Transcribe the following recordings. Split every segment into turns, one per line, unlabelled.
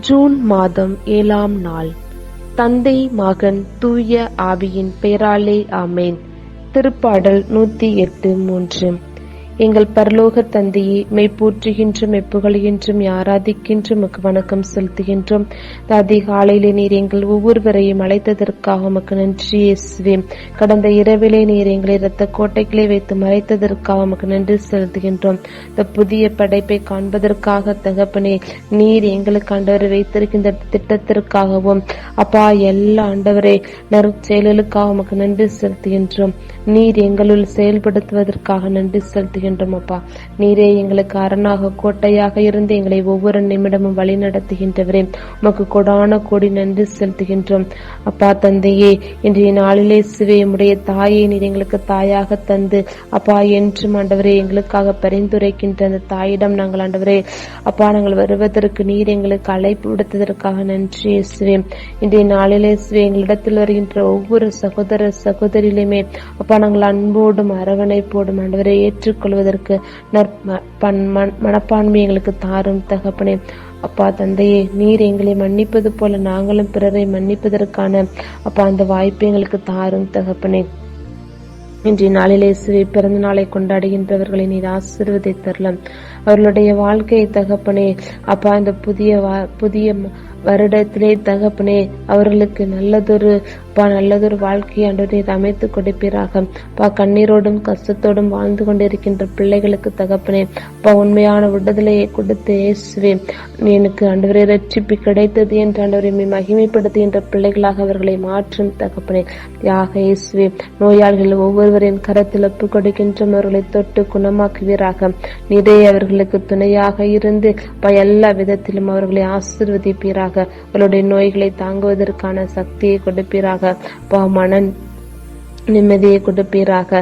June மாதம் ஏழாம் நாள். தந்தை மகன் தூய ஆவியின் பெயராலே ஆமேன். திருப்பாடல் நூத்தி எட்டு மூன்று. எங்கள் பரலோக தந்தையே மெய்ப்பூற்றுகின்றும் மெப்புகழுகின்றும் யாராதிக்கின்றும் உமக்கு வணக்கம் செலுத்துகின்றோம். அதிகாலையிலே நீர் எங்கள் ஒவ்வொருவரையும் அழைத்ததற்காக உமக்கு நன்றி இயேசுவே. கடந்த இரவிலே நீர் எங்களை இரத்த கோட்டைகளை வைத்து மறைத்ததற்காக உமக்கு நன்றி செலுத்துகின்றோம். இந்த புதிய படைப்பை காண்பதற்காக தகப்பனே நீர் எங்களுக்கு ஆண்டவர் வைத்திருக்கின்ற திட்டத்திற்காகவும் அப்பா எல்லா ஆண்டவரை நற்செயலுக்காக உமக்கு நன்றி செலுத்துகின்றோம். நீர் எங்களுள் செயல்படுத்துவதற்காக நன்றி செலுத்துகின்றோம். அப்பா நீரே எங்களுக்கு அரணாக கோட்டையாக இருந்து எங்களை ஒவ்வொரு நிமிடமும் வழி நடத்துகின்றவரே உமக்கு கொடான கோடி நன்றி செலுத்துகின்றோம். அப்பா தந்தையே இன்றைய நாளிலே சிவை உடைய தாயை நீர் எங்களுக்கு தாயாக தந்து அப்பா என்றும் ஆண்டவரே எங்களுக்காக பரிந்துரைக்கின்ற அந்த தாயிடம் நாங்கள் ஆண்டவரே அப்பா நாங்கள் வருவதற்கு நீர் எங்களுக்கு அழைப்பு விடுத்ததற்காக நன்றி இயேசுவே. இன்றைய நாளிலே சிவே எங்களிடத்தில் வருகின்ற ஒவ்வொரு சகோதர சகோதரிலுமே அப்பா நாங்கள் அன்போடும் அரவணைப்போடும் ஆண்டவரை ஏற்றுக்கொள்வதற்கு நற்ப- பன்- மனப்பான்மை எங்களுக்கு தாரும் தகப்பனே. அப்பா தந்தையே நீர் எங்களை மன்னிப்பது போல நாங்களும் பிறரை மன்னிப்பதற்கான அப்பா அந்த வாய்ப்பு எங்களுக்கு தாரும் தகப்பனே. இன்றைய நாளிலே சிவை பிறந்த நாளை கொண்டாடுகின்றவர்களை நீர் ஆசீர்வதித்தரலாம் அவர்களுடைய வாழ்க்கையை தகப்பனே அப்பா இந்த புதிய புதிய வருடத்திலே தகப்பனே அவர்களுக்கு நல்லதொரு பா நல்லதொரு வாழ்க்கையை நீர் அமைத்து கொடுப்பீராக. பா கண்ணீரோடும் கஷ்டத்தோடும் வாழ்ந்து கொண்டிருக்கின்ற பிள்ளைகளுக்கு தகப்பனே பா உண்மையான விடுதலையை கொடுத்து இயேசுவே. எனக்கு ஆண்டவரே ரட்சிப்பு கிடைத்தது என்று ஆண்டவரை மகிமைப்படுத்துகின்ற பிள்ளைகளாக அவர்களை மாற்றும் தகப்பனே. யாக இயேசுவே நோயாளிகள் ஒவ்வொருவரின் கரத்தில் ஒப்பு கொடுக்கின்றோம். அவர்களை தொட்டு குணமாக்குவீராக. நிறைய அவர்களுக்கு துணையாக இருந்து ப எல்லா விதத்திலும் அவர்களை ஆசீர்வதிப்பீராக. அவர்களுடைய நோய்களை தாங்குவதற்கான சக்தியை கொடுப்பீராக. பா மன நிம்மதியை கொடுப்பீராக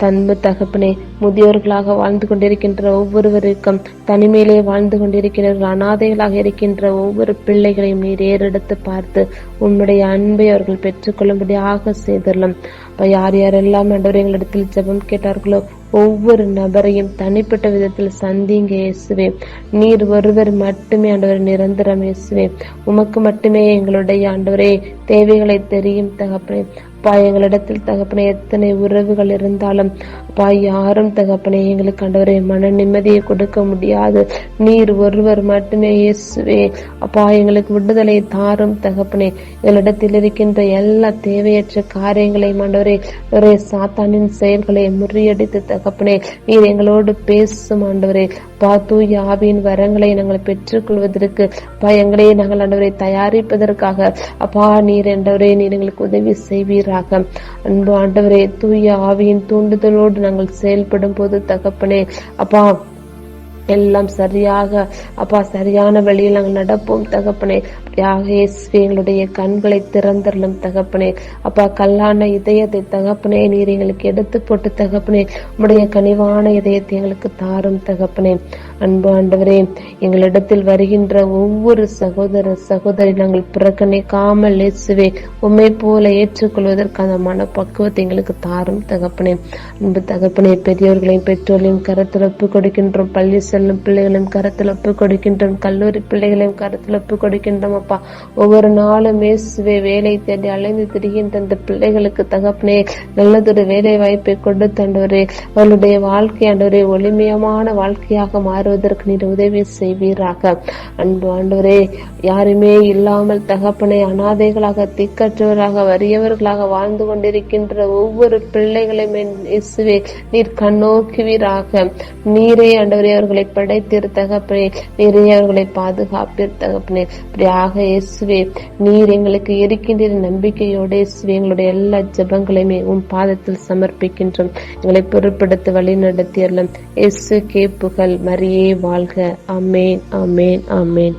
தன்பு தகப்பனே முதியோர்களாக வாழ்ந்து கொண்டிருக்கின்ற ஒவ்வொருவருக்கும் தனிமையிலே வாழ்ந்து கொண்டிருக்கிறவர்கள் அனாதைகளாக இருக்கின்ற ஒவ்வொரு பிள்ளைகளையும் நீர் ஏறெடுத்து பார்த்து உம்முடைய அன்பை அவர்கள் பெற்றுக்கொள்ளும்படியாக செய்தரலாம். அப்ப யார் யாரெல்லாம் ஆண்டவரே எங்களிடத்தில் ஜெபம் கேட்டார்களோ ஒவ்வொரு நபரையும் தனிப்பட்ட விதத்தில் சந்திங்க இயேசுவே. நீர் ஒருவர் மட்டுமே ஆண்டவர் நிரந்தரம் இயேசுவே. உமக்கு மட்டுமே எங்களுடைய ஆண்டவரே தேவைகளை தெரியும் தகப்பனே. அப்பா எங்களிடத்தில் தகப்பனே எத்தனை உறவுகள் இருந்தாலும் அப்பா யாரும் தகப்பனே எங்களுக்கு ஆண்டவரே மன நிம்மதியை கொடுக்க முடியாது. நீர் ஒருவர் மட்டுமே இயேசுவே. அப்பா எங்களுக்கு விடுதலை தாரும் தகப்பனே. எங்களிடத்தில் இருக்கின்ற எல்லா தேவையற்ற காரியங்களை ஆண்டவரே ஒரே சாத்தானின் செயல்களை முறியடித்து தகப்பனே நீர் எங்களோடு பேசும் ஆண்டவரே பா யாவின் ஆவியின் வரங்களை நாங்கள் பெற்றுக்கொள்வதற்கு அப்பா எங்களை நாங்கள் ஆண்டவரை தயாரிப்பதற்காக அப்பா நீர் என்றவரே நீர் எங்களுக்கு உதவி செய்வீராக அன்பு ஆண்டவரே தூய ஆவியின் தூண்டுதலோடு நாங்கள் செயல்படும் போது தகப்பனே அப்பா எல்லாம் சரியாக அப்பா சரியான வழியில் நாங்கள் நடப்போம் தகப்பனே. யாக இயேசுவே எங்களுடைய கண்களை திறந்தரலும் தகப்பனே. அப்பா கல்லான இதயத்தை தகப்பனே நீர் எங்களுக்கு எடுத்து போட்டு தகப்பனே. உடைய கனிவான இதயத்தை எங்களுக்கு தாரும் தகப்பனே. அன்பு ஆண்டவரே எங்களிடத்தில் வருகின்ற ஒவ்வொரு சகோதர சகோதரி நாங்கள் புறக்கணிக்காமல் இயேசுவே உண்மை போல ஏற்றுக்கொள்வதற்கான மனப்பக்குவத்தை எங்களுக்கு தாரும் தகப்பனே. அன்பு தகப்பனே பெரியவர்களையும் பெற்றோர்களையும் கரத்தில் ஒப்பு கொடுக்கின்றோம். பள்ளி செல்லும் பிள்ளைகளையும் கரத்தில் ஒப்பு கொடுக்கின்றோம். கல்லூரி பிள்ளைகளையும் கரத்தில் ஒப்பு கொடுக்கின்றோம் அப்பா. ஒவ்வொரு நாளும் இயேசுவே வேலை தேடி அலைந்து திரிகின்ற அந்த பிள்ளைகளுக்கு தகப்பனே நல்லதொரு வேலை வாய்ப்பை கொடுத்து ஆண்டவரே அவர்களுடைய வாழ்க்கை ஆண்டவரே ஒளிமயமான வாழ்க்கையாக வருவதற்கு நீர் உதவி செய்வீராக. அன்பு ஆண்டவரே யாருமே இல்லாமல் தகப்பனை அனாதைகளாக திக்கற்றவராக வறியவர்களாக வாழ்ந்து கொண்டிருக்கின்ற ஒவ்வொரு பிள்ளைகளையும் இயேசுவே நீர் கண்ணோக்குவீராக. நீரே ஆண்டவரே அவர்களை படைத்தீர் தகப்பனே. நீரே அவர்களை பாதுகாப்பீர் தகப்பனே. அப்படியாக இயேசுவே நீர் எங்களுக்கு இருக்கின்ற நம்பிக்கையோடு இயேசுவே எங்களுடைய எல்லா ஜபங்களையுமே உன் பாதத்தில் சமர்ப்பிக்கின்றோம். எங்களை பொருட்படுத்த வழி நடத்தியறலாம் இயேசு கேப்புகள் மரிய. வாழ்க அமேன் அமேன் அமேன்